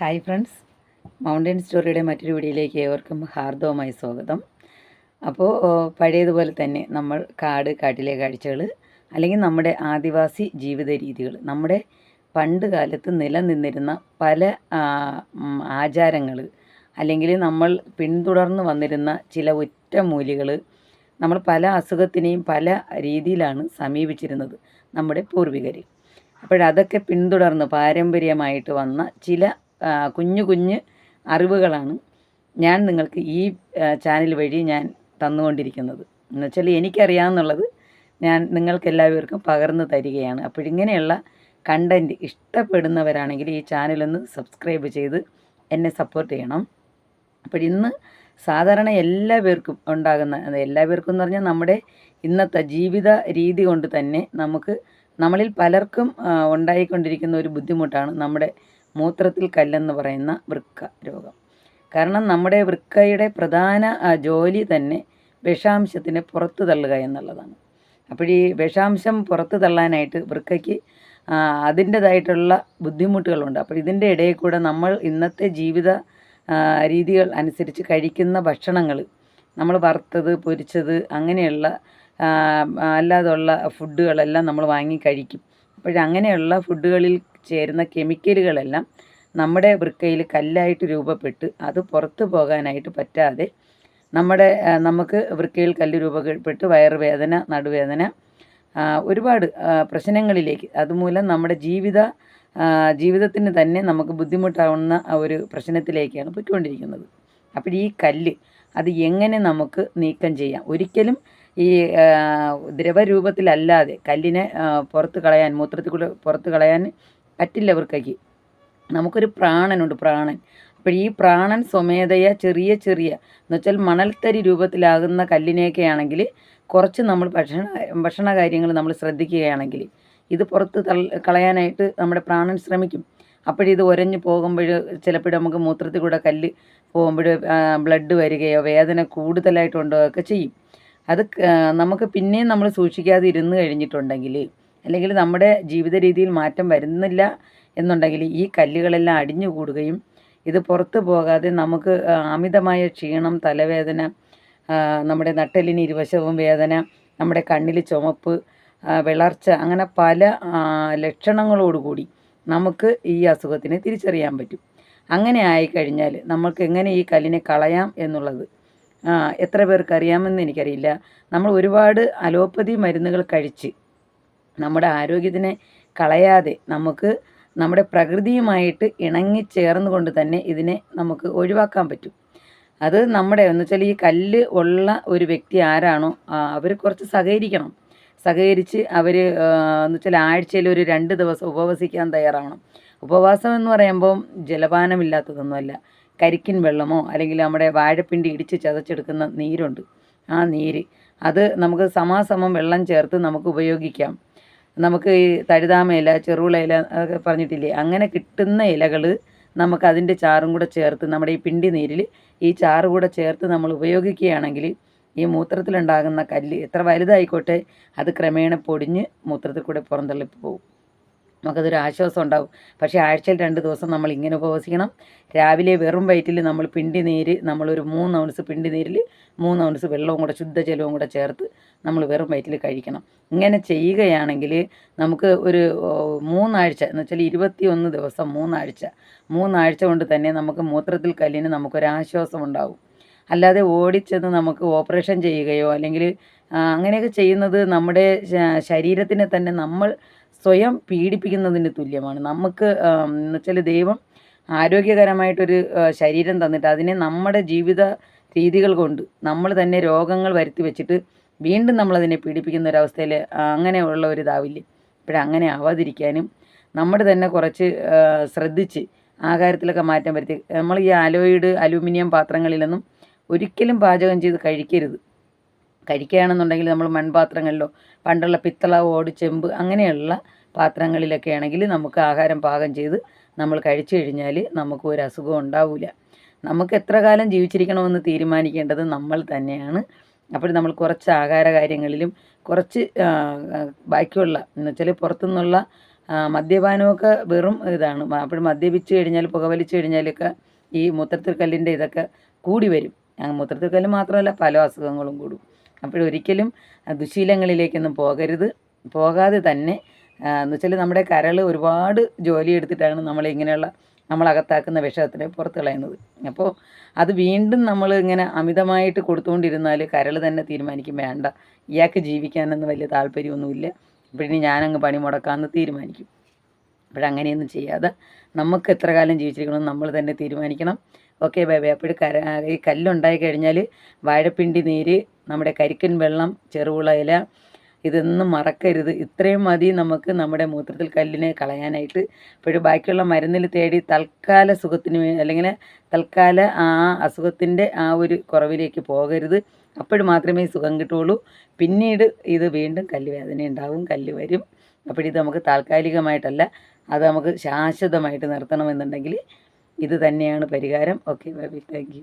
Hi friends. Mountain സ്റ്റോറിയുടെ മറ്റൊരു വീഡിയോയിലേക്ക് ഏവർക്കും ഹാർദവമായി സ്വാഗതം. അപ്പോൾ പഴയതുപോലെ തന്നെ നമ്മൾ കാട് കാട്ടിലെ കാഴ്ചകൾ അല്ലെങ്കിൽ നമ്മുടെ ആദിവാസി ജീവിത രീതികൾ നമ്മുടെ പണ്ട് കാലത്ത് നിലനിന്നിരുന്ന പല ആചാരങ്ങൾ അല്ലെങ്കിൽ നമ്മൾ പിന്തുടർന്ന് വന്നിരുന്ന ചില ഒറ്റമൂലികൾ നമ്മൾ പല അസുഖത്തിനെയും പല രീതിയിലാണ് സമീപിച്ചിരുന്നത് നമ്മുടെ പൂർവികർ അപ്പോഴതൊക്കെ പിന്തുടർന്ന് പാരമ്പര്യമായിട്ട് വന്ന ചില കുഞ്ഞു കുഞ്ഞ് അറിവുകളാണ് ഞാൻ നിങ്ങൾക്ക് ഈ ചാനൽ വഴി ഞാൻ തന്നുകൊണ്ടിരിക്കുന്നത്. എന്നുവെച്ചാൽ എനിക്കറിയാമെന്നുള്ളത് ഞാൻ നിങ്ങൾക്കെല്ലാവർക്കും പകർന്നു തരികയാണ്. അപ്പോൾ ഇങ്ങനെയുള്ള കണ്ടന്റ് ഇഷ്ടപ്പെടുന്നവരാണെങ്കിൽ ഈ ചാനലൊന്ന് സബ്സ്ക്രൈബ് ചെയ്ത് എന്നെ സപ്പോർട്ട് ചെയ്യണം. അപ്പോൾ ഇന്ന് സാധാരണ എല്ലാ പേർക്കും ഉണ്ടാകുന്ന എല്ലാ പേർക്കും എന്ന് പറഞ്ഞാൽ നമ്മുടെ ഇന്നത്തെ ജീവിത രീതി കൊണ്ട് തന്നെ നമുക്ക് നമ്മളിൽ പലർക്കും ഉണ്ടായിക്കൊണ്ടിരിക്കുന്ന ഒരു ബുദ്ധിമുട്ടാണ് നമ്മുടെ മൂത്രത്തിൽ കല്ലെന്ന് പറയുന്ന വൃക്ക രോഗം. കാരണം നമ്മുടെ വൃക്കയുടെ പ്രധാന ജോലി തന്നെ വിഷാംശത്തിനെ പുറത്തു തള്ളുക എന്നുള്ളതാണ്. അപ്പോൾ ഈ വിഷാംശം പുറത്തു തള്ളാനായിട്ട് വൃക്കയ്ക്ക് അതിന്റേതായിട്ടുള്ള ബുദ്ധിമുട്ടുകളുണ്ട്. അപ്പോൾ ഇതിന്റെ ഇടയിൽ കൂടെ നമ്മൾ ഇന്നത്തെ ജീവിത രീതികൾ അനുസരിച്ച് കഴിക്കുന്ന ഭക്ഷണങ്ങൾ നമ്മൾ വറുത്തത് പൊരിച്ചത് അങ്ങനെയുള്ള അല്ലാതുള്ള ഫുഡുകളെല്ലാം നമ്മൾ വാങ്ങി കഴിക്കും. അപ്പോഴങ്ങനെയുള്ള ഫുഡുകളിൽ ചേരുന്ന കെമിക്കലുകളെല്ലാം നമ്മുടെ വൃക്കയിൽ കല്ലായിട്ട് രൂപപ്പെട്ട് അത് പുറത്തു പോകാനായിട്ട് പറ്റാതെ നമ്മുടെ നമുക്ക് വൃക്കയിൽ കല്ല് രൂപപ്പെട്ട് വയറുവേദന നടുവേദന ഒരുപാട് പ്രശ്നങ്ങളിലേക്ക് അതുമൂലം നമ്മുടെ ജീവിത ജീവിതത്തിന് തന്നെ നമുക്ക് ബുദ്ധിമുട്ടാവുന്ന ഒരു പ്രശ്നത്തിലേക്കാണ് പോയിക്കൊണ്ടിരിക്കുന്നത്. അപ്പോൾ ഈ കല്ല് അത് എങ്ങനെ നമുക്ക് നീക്കം ചെയ്യാം? ഒരിക്കലും ഈ ദ്രവരൂപത്തിലല്ലാതെ കല്ലിനെ പുറത്ത് കളയാൻ മൂത്രത്തിൽ കൂടെ പുറത്ത് കളയാൻ പറ്റില്ല അവർക്കൊക്കെ നമുക്കൊരു പ്രാണനുണ്ട് പ്രാണൻ. അപ്പോൾ ഈ പ്രാണൻ സ്വമേധയ ചെറിയ ചെറിയ എന്നുവെച്ചാൽ മണൽത്തരി രൂപത്തിലാകുന്ന കല്ലിനെയൊക്കെ ആണെങ്കിൽ കുറച്ച് നമ്മൾ ഭക്ഷണ ഭക്ഷണ കാര്യങ്ങൾ നമ്മൾ ശ്രദ്ധിക്കുകയാണെങ്കിൽ ഇത് പുറത്ത് കളയാനായിട്ട് നമ്മുടെ പ്രാണൻ ശ്രമിക്കും. അപ്പോഴിത് ഉരഞ്ഞു പോകുമ്പോൾ ചിലപ്പോൾ നമുക്ക് മൂത്രത്തിൽ കൂടെ കല്ല് പോകുമ്പോൾ ബ്ലഡ് വരികയോ വേദന കൂടുതലായിട്ടുണ്ടോ ഒക്കെ ചെയ്യും. അത് നമുക്ക് പിന്നെയും നമ്മൾ സൂക്ഷിക്കാതെ ഇരുന്ന് കഴിഞ്ഞിട്ടുണ്ടെങ്കിൽ അല്ലെങ്കിൽ നമ്മുടെ ജീവിത രീതിയിൽ മാറ്റം വരുന്നില്ല എന്നുണ്ടെങ്കിൽ ഈ കല്ലുകളെല്ലാം അടിഞ്ഞു കൂടുകയും ഇത് പുറത്ത് പോകാതെ നമുക്ക് അമിതമായ ക്ഷീണം തലവേദന നമ്മുടെ നട്ടലിന് ഇരുവശവും വേദന നമ്മുടെ കണ്ണിൽ ചുമപ്പ് വിളർച്ച അങ്ങനെ പല ലക്ഷണങ്ങളോടുകൂടി നമുക്ക് ഈ അസുഖത്തിനെ തിരിച്ചറിയാൻ പറ്റും. അങ്ങനെ ആയിക്കഴിഞ്ഞാൽ നമ്മൾക്ക് എങ്ങനെ ഈ കല്ലിനെ കളയാം എന്നുള്ളത് എത്ര പേർക്ക് അറിയാമെന്ന് എനിക്കറിയില്ല. നമ്മൾ ഒരുപാട് അലോപ്പതി മരുന്നുകൾ കഴിച്ച് നമ്മുടെ ആരോഗ്യത്തിനെ കളയാതെ നമുക്ക് നമ്മുടെ പ്രകൃതിയുമായിട്ട് ഇണങ്ങി ചേർന്നുകൊണ്ട് തന്നെ ഇതിനെ നമുക്ക് ഒഴിവാക്കാൻ പറ്റും. അത് നമ്മുടെ എന്ന് വെച്ചാൽ ഈ കല്ല് ഉള്ള ഒരു വ്യക്തി ആരാണോ അവർ കുറച്ച് സഹകരിക്കണം. സഹകരിച്ച് അവർ എന്ന് വെച്ചാൽ ആഴ്ചയിൽ ഒരു രണ്ട് ദിവസം ഉപവസിക്കാൻ തയ്യാറാവണം. ഉപവാസം എന്ന് പറയുമ്പോൾ ജലപാനമില്ലാത്തതൊന്നുമല്ല. കരിക്കിൻ വെള്ളമോ അല്ലെങ്കിൽ നമ്മുടെ വാഴപ്പിണ്ടി ഇടിച്ച് ചതച്ചെടുക്കുന്ന നീരുണ്ട്. ആ നീര് അത് നമുക്ക് സമാസമം വെള്ളം ചേർത്ത് നമുക്ക് ഉപയോഗിക്കാം. നമുക്ക് ഈ തഴുതാമ ഇല ചെറുവിള ഇല അതൊക്കെ പറഞ്ഞിട്ടില്ലേ? അങ്ങനെ കിട്ടുന്ന ഇലകൾ നമുക്ക് അതിന്റെ ചാറും കൂടെ ചേർത്ത് നമ്മുടെ ഈ പിണ്ടി നീരിൽ ഈ ചാറ് കൂടെ ചേർത്ത് നമ്മൾ ഉപയോഗിക്കുകയാണെങ്കിൽ ഈ മൂത്രത്തിലുണ്ടാകുന്ന കല്ല് എത്ര വലുതായിക്കോട്ടെ അത് ക്രമേണ പൊടിഞ്ഞ് മൂത്രത്തിൽ കൂടെ പുറന്തള്ളി പോകും നമുക്കതൊരു ആശ്വാസം ഉണ്ടാവും. പക്ഷേ ആഴ്ചയിൽ രണ്ട് ദിവസം നമ്മൾ ഇങ്ങനെ ഉപവസിക്കണം. രാവിലെ വെറും വയറ്റിൽ നമ്മൾ പിണ്ടി നീര് നമ്മളൊരു മൂന്ന് ഔൺസ് പിണ്ടി നീരിൽ മൂന്ന് ഔൺസ് വെള്ളവും കൂടെ ശുദ്ധജലവും കൂടെ ചേർത്ത് നമ്മൾ വെറും വയറ്റിൽ കഴിക്കണം. ഇങ്ങനെ ചെയ്യുകയാണെങ്കിൽ നമുക്ക് ഒരു മൂന്നാഴ്ച എന്ന് വെച്ചാൽ ഇരുപത്തി ഒന്ന് ദിവസം മൂന്നാഴ്ച. മൂന്നാഴ്ച കൊണ്ട് തന്നെ നമുക്ക് മൂത്രത്തിൽ കല്ലിന് നമുക്കൊരു ആശ്വാസം ഉണ്ടാവും. അല്ലാതെ ഓടിച്ചെന്ന് നമുക്ക് ഓപ്പറേഷൻ ചെയ്യുകയോ അല്ലെങ്കിൽ അങ്ങനെയൊക്കെ ചെയ്യുന്നത് നമ്മുടെ ശരീരത്തിനെ തന്നെ നമ്മൾ സ്വയം പീഡിപ്പിക്കുന്നതിന് തുല്യമാണ്. നമുക്ക് എന്ന് വെച്ചാൽ ദൈവം ആരോഗ്യകരമായിട്ടൊരു ശരീരം തന്നിട്ട് അതിനെ നമ്മുടെ ജീവിത രീതികൾ കൊണ്ട് നമ്മൾ തന്നെ രോഗങ്ങൾ വരുത്തി വെച്ചിട്ട് വീണ്ടും നമ്മളതിനെ പീഡിപ്പിക്കുന്ന ഒരവസ്ഥയിൽ അങ്ങനെയുള്ള ഒരു ഇതാവില്ലേ? ഇപ്പോഴങ്ങനെ ആവാതിരിക്കാനും നമ്മൾ തന്നെ കുറച്ച് ശ്രദ്ധിച്ച് ആഹാരത്തിലൊക്കെ മാറ്റം വരുത്തി. നമ്മൾ ഈ അലോയിഡ് അലൂമിനിയം പാത്രങ്ങളിലൊന്നും ഒരിക്കലും പാചകം ചെയ്ത് കഴിക്കരുത്. കഴിക്കുകയാണെന്നുണ്ടെങ്കിൽ നമ്മൾ മൺപാത്രങ്ങളിലോ പണ്ടുള്ള പിത്തള ഓട് ചെമ്പ് അങ്ങനെയുള്ള പാത്രങ്ങളിലൊക്കെ ആണെങ്കിൽ നമുക്ക് ആഹാരം പാകം ചെയ്ത് നമ്മൾ കഴിച്ചു കഴിഞ്ഞാൽ നമുക്ക് ഒരു അസുഖം ഉണ്ടാവില്ല നമുക്ക് എത്ര കാലം ജീവിച്ചിരിക്കണമെന്ന് തീരുമാനിക്കേണ്ടത് നമ്മൾ തന്നെയാണ്. അപ്പോൾ നമ്മൾ കുറച്ച് ആഹാര കാര്യങ്ങളിലും കുറച്ച് ബാക്കിയുള്ള എന്ന് വെച്ചാൽ പുറത്തുനിന്നുള്ള മദ്യപാനമൊക്കെ വെറും ഇതാണ്. അപ്പോൾ മദ്യപിച്ച് കഴിഞ്ഞാൽ പുകവലിച്ച് കഴിഞ്ഞാലൊക്കെ ഈ മൂത്രത്തിൽ കല്ലിന്റെ ഇതൊക്കെ കൂടി വരും. മൂത്രത്തിൽ കല്ല് മാത്രമല്ല പല അസുഖങ്ങളും കൂടും. അപ്പോഴൊരിക്കലും ദുശീലങ്ങളിലേക്കൊന്നും പോകരുത്. പോകാതെ തന്നെ എന്ന് വെച്ചാൽ നമ്മുടെ കരൾ ഒരുപാട് ജോലി എടുത്തിട്ടാണ് നമ്മൾ ഇങ്ങനെയുള്ള നമ്മളകത്താക്കുന്ന വിഷത്തിനെ പുറത്ത് കളയുന്നത് അപ്പോൾ അത് വീണ്ടും നമ്മൾ ഇങ്ങനെ അമിതമായിട്ട് കൊടുത്തുകൊണ്ടിരുന്നാൽ കരൾ തന്നെ തീരുമാനിക്കും വേണ്ട. ഇയാൾക്ക് ജീവിക്കാനൊന്നും വലിയ താല്പര്യമൊന്നുമില്ല. അപ്പോഴിനി ഞാനങ്ങ് പണി മുടക്കാമെന്ന് തീരുമാനിക്കും. അപ്പോഴങ്ങനെയൊന്നും ചെയ്യാതെ നമുക്ക് എത്ര കാലം ജീവിച്ചിരിക്കണം നമ്മൾ തന്നെ തീരുമാനിക്കണം. ഓക്കെ ബൈ അപ്പോൾ കര ഈ കല്ലുണ്ടായി കഴിഞ്ഞാൽ വാഴപ്പിണ്ടി നീര് നമ്മുടെ കരിക്കൻ വെള്ളം ചെറുപുള ഇല ഇതൊന്നും മറക്കരുത്. ഇത്രയും മതി നമുക്ക് നമ്മുടെ മൂത്രത്തിൽ കല്ലിനെ കളയാനായിട്ട്. അപ്പോഴും ബാക്കിയുള്ള മരുന്നിൽ തേടി തൽക്കാല സുഖത്തിന് അല്ലെങ്കിൽ തൽക്കാല ആ അസുഖത്തിന്റെ ആ ഒരു കുറവിലേക്ക് പോകരുത്. അപ്പോഴും മാത്രമേ സുഖം കിട്ടുള്ളൂ പിന്നീട് ഇത് വീണ്ടും കല്ല് വേദന ഉണ്ടാവും കല്ല് വരും. അപ്പോഴിത് നമുക്ക് താൽക്കാലികമായിട്ടല്ല അത് നമുക്ക് ശാശ്വതമായിട്ട് നിർത്തണമെന്നുണ്ടെങ്കിൽ ഇത് തന്നെയാണ് പരിഹാരം. Okay bye thank you